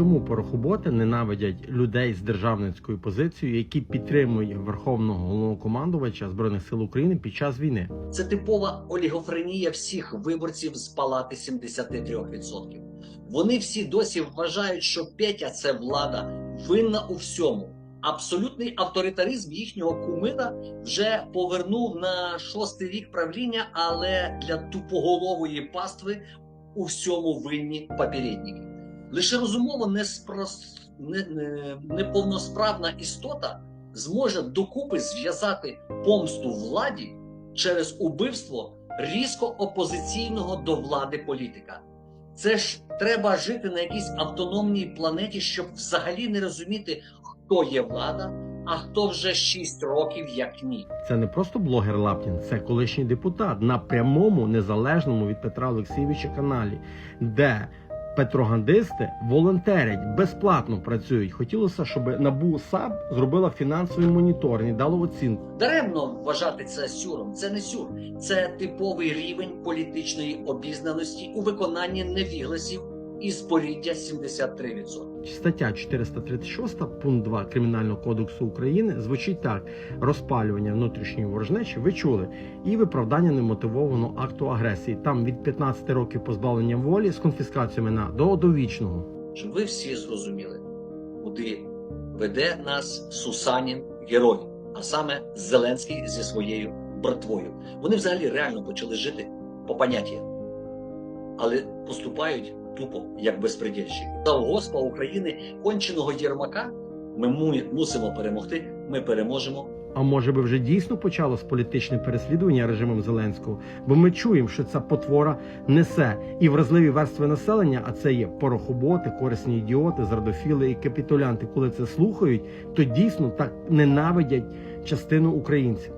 чому порохоботи ненавидять людей з державницькою позицією, які підтримують верховного головнокомандувача збройних сил України під час війни? Це типова олігофренія всіх виборців з палати 73%. Вони всі досі вважають, що Петя це влада винна у всьому. Абсолютний авторитаризм їхнього кумира вже повернув на шостий рік правління, але для тупоголової пастви у всьому винні попередники. Лише розумово неспрос... не, не, неповносправна істота зможе докупи зв'язати помсту владі через убивство різко опозиційного до влади політика. Це ж треба жити на якійсь автономній планеті, щоб взагалі не розуміти, хто є влада, а хто вже 6 років як ні. Це не просто блогер Лаптін, це колишній депутат на прямому незалежному від Петра Олексійовича каналі, де петрогандисти волонтерять, безплатно працюють. Хотілося, щоб НАБУ САП зробила фінансовий моніторинг, дало оцінку. Даремно вважати це сюром. Це не сюр, це типовий рівень політичної обізнаності у виконанні невігласів із поріддя 73%. Стаття 436 пункт 2 Кримінального кодексу України звучить так: розпалювання внутрішньої ворожнечі. Ви чули і виправдання немотивованого акту агресії. Там від 15 років позбавлення волі з конфіскаціями на до довічного. Щоб ви всі зрозуміли, куди веде нас Сусанін герой, а саме Зеленський зі своєю братвою. Вони взагалі реально почали жити по поняттям, але поступають тупо як безпредельщики. За Госпа України конченого Єрмака ми мусимо перемогти. Ми переможемо. А може би вже дійсно почалось політичне переслідування режимом Зеленського? Бо ми чуємо, що ця потвора несе і вразливі верстви населення, а це є порохоботи, корисні ідіоти, зрадофіли і капітулянти. Коли це слухають, то дійсно так ненавидять частину українців.